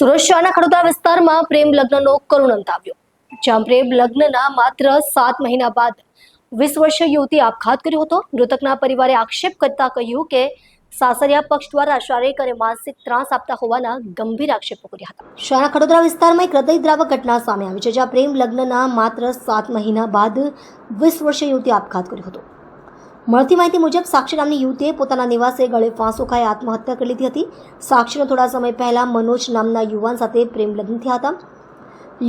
સુરત શહેરના ખડોદરા વિસ્તારમાં પ્રેમ લગ્નનો કરુણ અંત આવ્યો જ્યાં પ્રેમ લગ્નના માત્ર સાત મહિના બાદ વીસ વર્ષીય યુવતી આપઘાત કર્યો હતો. મૃતકના પરિવારે આક્ષેપ કરતા કહ્યું કે સાસરિયા પક્ષ દ્વારા શારીરિક અને માનસિક ત્રાસ આપતા હોવાના ગંભીર આક્ષેપો કર્યા હતા. શહેરના ખડોદરા વિસ્તારમાં એક હૃદયદ્રાવક ઘટના સામે આવી છે, જ્યાં પ્રેમ લગ્નના માત્ર સાત મહિના બાદ વીસ વર્ષીય યુવતી આપઘાત કર્યો હતો. મળતી માહિતી મુજબ સાક્ષી નામની યુવતીએ પોતાના નિવાસે ગળે ફાંસો ખાઈ આત્મહત્યા કરી લીધી હતી. સાક્ષીનો થોડા સમય પહેલા મનોજ નામના યુવાન સાથે પ્રેમ લગ્ન થયા હતા.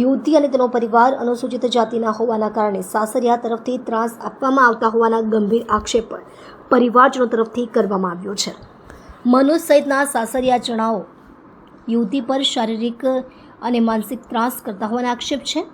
યુવતી અને તેનો પરિવાર અનુસૂચિત જાતિના હોવાના કારણે સાસરિયા તરફથી ત્રાસ આપવામાં આવતા હોવાના ગંભીર આક્ષેપ પરિવારજનો તરફથી કરવામાં આવ્યો છે. મનોજ સહિતના સાસરિયા ચણાવો યુવતી પર શારીરિક અને માનસિક ત્રાસ કરતા હોવાના આક્ષેપ છે.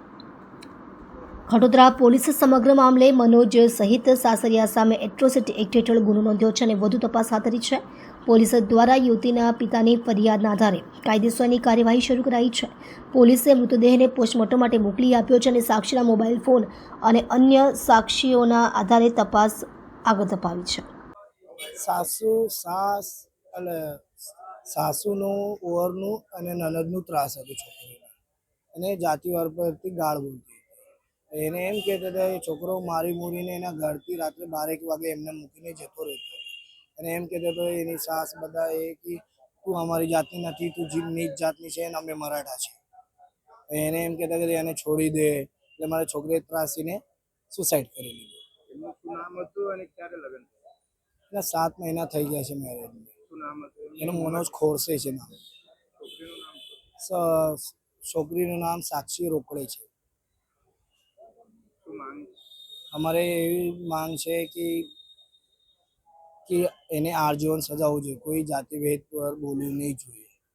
ખડોદરા પોલીસે સમગ્ર મામલે મનોજ સહિત સાસરિયા સામે એટ્રોસિટી એક્ટ હેઠળ ગુનો નોંધ્યો છે અને વધુ તપાસ હાથ ધરી છે. પોલીસ દ્વારા યુવતીના પિતાની ફરિયાદના આધારે કાયદેસરની કાર્યવાહી શરૂ કરાઈ છે. પોલીસે મૃતદેહને પોસ્ટમોર્ટમ માટે મોકલી આપ્યો છે અને સાક્ષીના મોબાઈલ ફોન અને અન્ય સાક્ષીઓના આધારે તપાસ આગળ ધપાવી છે. સાસુ, સાસ અને સાસુનું ઓવરનું અને નનદનું ત્રાસ હતું છોકરીને. અને જાતિવાર પરથી ગાળ બોલતી એને એમ કહેતો હતો એ છોકરો મારી મૂરીને એના ઘરથી રાત્રે બારેક વાગે એમને મૂકીને જતો રહેતો. અને એમ કહેતો હતો એની સાસ બધા એ કે તું અમારી જાતની નથી તું જી નીચ જાતની છે અને અમે મરાઠા છે એને એમ કહેતા કે એને છોડી દે એટલે મારા છોકરીએ ત્રાસીને સુસાઇડ કરી લીધું. એમનું શું નામ હતું અને ક્યારે લગ્ન એટલે સાત મહિના થઈ ગયા છે મેરેજને શું નામ હતું? એનું મનોજ ખોરસે છે નામ. છોકરીનું નામ સાક્ષી રોકડે છે. અમારે એવી માંગ છે કે કે એને આજીવન સજા હોવી જોઈએ. કોઈ જાતિભેદ પર બોલવું નહીં જોઈએ.